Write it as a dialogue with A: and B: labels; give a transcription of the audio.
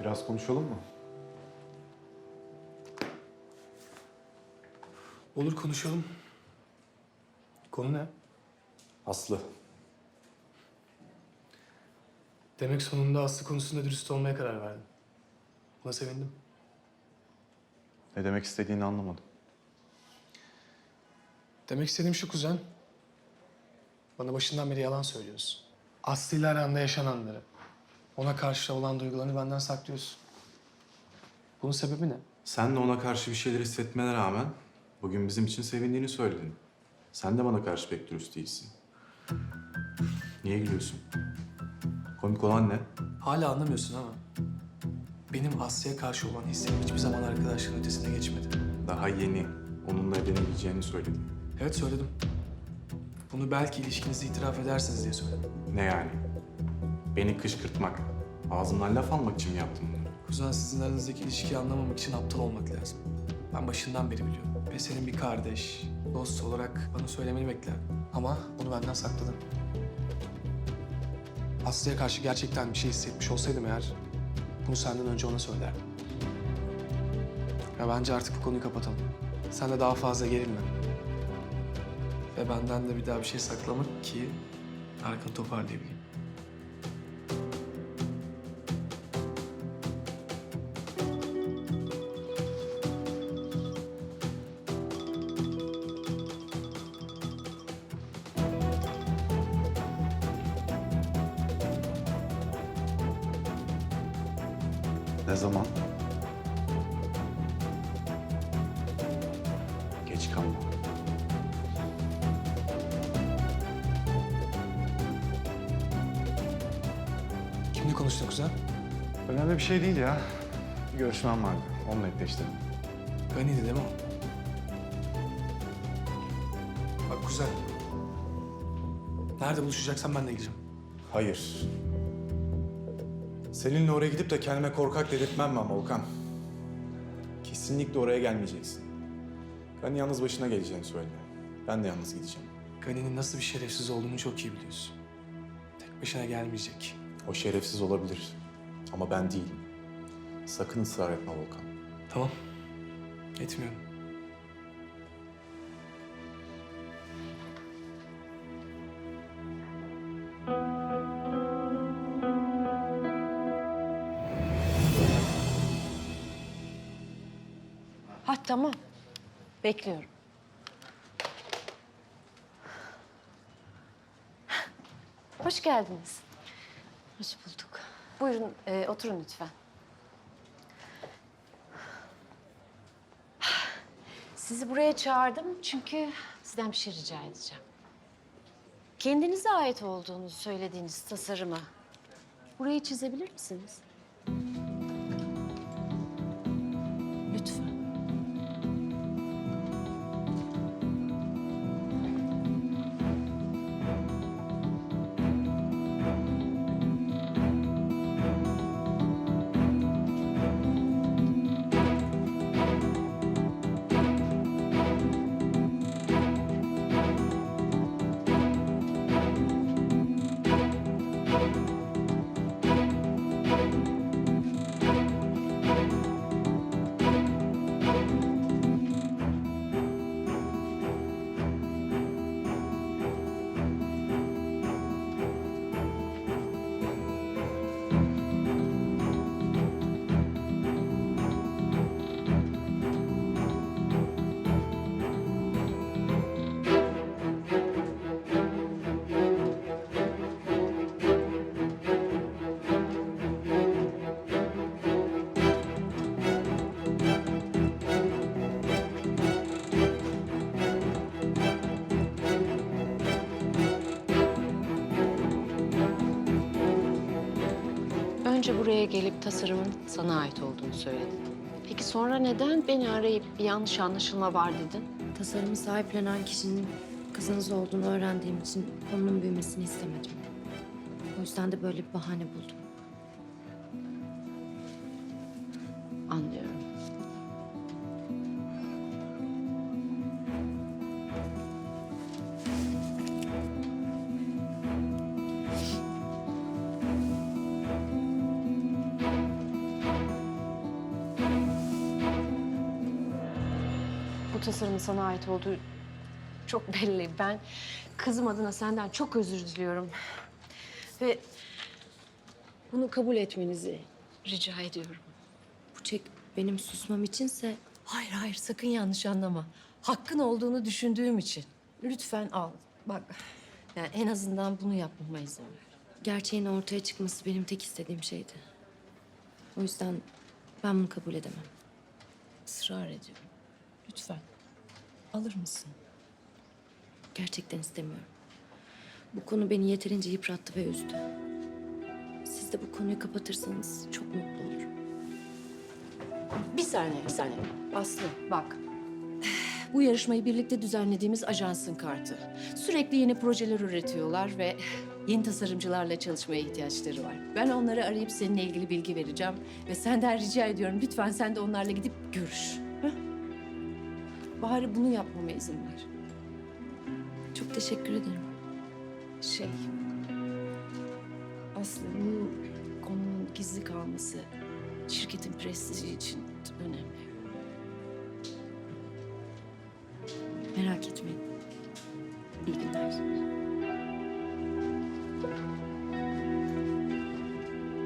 A: Biraz konuşalım mı?
B: Olur konuşalım. Konu ne?
A: Aslı.
B: Demek sonunda Aslı konusunda dürüst olmaya karar verdin. Buna sevindim.
A: Ne demek istediğini anlamadım.
B: Demek istediğim şu kuzen. Bana başından beri yalan söylüyorsun. Aslı ile aranda yaşananları, ona karşı olan duygularını benden saklıyorsun. Bunun sebebi ne?
A: Sen de ona karşı bir şeyler hissetmene rağmen bugün bizim için sevindiğini söyledin. Sen de bana karşı pek dürüst değilsin. Niye gülüyorsun? Komik olan ne?
B: Hala anlamıyorsun ama benim Aslı'ya karşı olan hissim hiçbir zaman arkadaşlığın ötesine geçmedi.
A: Daha yeni onunla evlenebileceğini söyledin.
B: Evet söyledim. Bunu belki ilişkinizi itiraf edersiniz diye söyledim.
A: Ne yani? Beni kışkırtmak, ağzımdan laf almak için mi yaptın bunları?
B: Kuzen sizin aranızdaki ilişkiyi anlamamak için aptal olmak lazım. Ben başından beri biliyorum. Ve senin bir kardeş, dost olarak bana söylemeni beklerdim. Ama bunu benden sakladın. Aslı'ya karşı gerçekten bir şey hissetmiş olsaydım eğer... ...bunu senden önce ona söylerdim. Ya bence artık bu konuyu kapatalım. Sen de daha fazla gerilme. Ve benden de bir daha bir şey saklamak ki... ...arkanı toparlayabileyim.
A: Ne zaman? Geç kalma.
B: Kimle konuştun kuzen?
A: Önemli bir şey değil ya. Bir görüşmem vardı. Onunla netleştirdim.
B: Gani'di değil mi o? Bak kuzen. Nerede buluşacaksan ben de gideceğim.
A: Hayır. Seninle oraya gidip de kendime korkak dedirtmem ben Volkan. Kesinlikle oraya gelmeyeceksin. Ben yalnız başına geleceğini söyledi. Ben de yalnız gideceğim.
B: Gani'nin nasıl bir şerefsiz olduğunu çok iyi biliyorsun. Tek başına gelmeyecek.
A: O şerefsiz olabilir. Ama ben değilim. Sakın ısrar etme Volkan.
B: Tamam. Etmiyorum.
C: Tamam. Bekliyorum. Hoş geldiniz. Hoş bulduk. Buyurun e, oturun lütfen. Sizi buraya çağırdım çünkü sizden bir şey rica edeceğim. Kendinize ait olduğunu söylediğiniz tasarımı burayı çizebilir misiniz? Önce buraya gelip tasarımın sana ait olduğunu söyledin. Peki sonra neden beni arayıp bir yanlış anlaşılma var dedin?
D: Tasarımı sahiplenen kişinin kızınız olduğunu öğrendiğim için konunun büyümesini istemedim. O yüzden de böyle bir bahane buldum.
C: Anlıyorum. Bu tasarımın sana ait olduğu çok belli. Ben kızım adına senden çok özür diliyorum. Ve bunu kabul etmenizi rica ediyorum.
D: Bu çek benim susmam içinse
C: Hayır hayır sakın yanlış anlama. Hakkın olduğunu düşündüğüm için. Lütfen al. Bak yani en azından bunu yapmama izin ver.
D: gerçeğin ortaya çıkması benim tek istediğim şeydi. O yüzden ben bunu kabul edemem.
C: Israr ediyorum. Lütfen. Alır mısın?
D: Gerçekten istemiyorum. Bu konu beni yeterince yıprattı ve üzdü. Siz de bu konuyu kapatırsanız çok mutlu olurum.
C: Bir saniye, bir saniye. Aslı bak. Bu yarışmayı birlikte düzenlediğimiz ajansın kartı. Sürekli yeni projeler üretiyorlar ve yeni tasarımcılarla çalışmaya ihtiyaçları var. Ben onları arayıp seninle ilgili bilgi vereceğim. Ve senden rica ediyorum lütfen sen de onlarla gidip görüş. Bari bunu yapmama izin ver.
D: Çok teşekkür ederim.
C: Şey... Aslı bu konunun gizli kalması şirketin prestiji için önemli.
D: Merak etmeyin.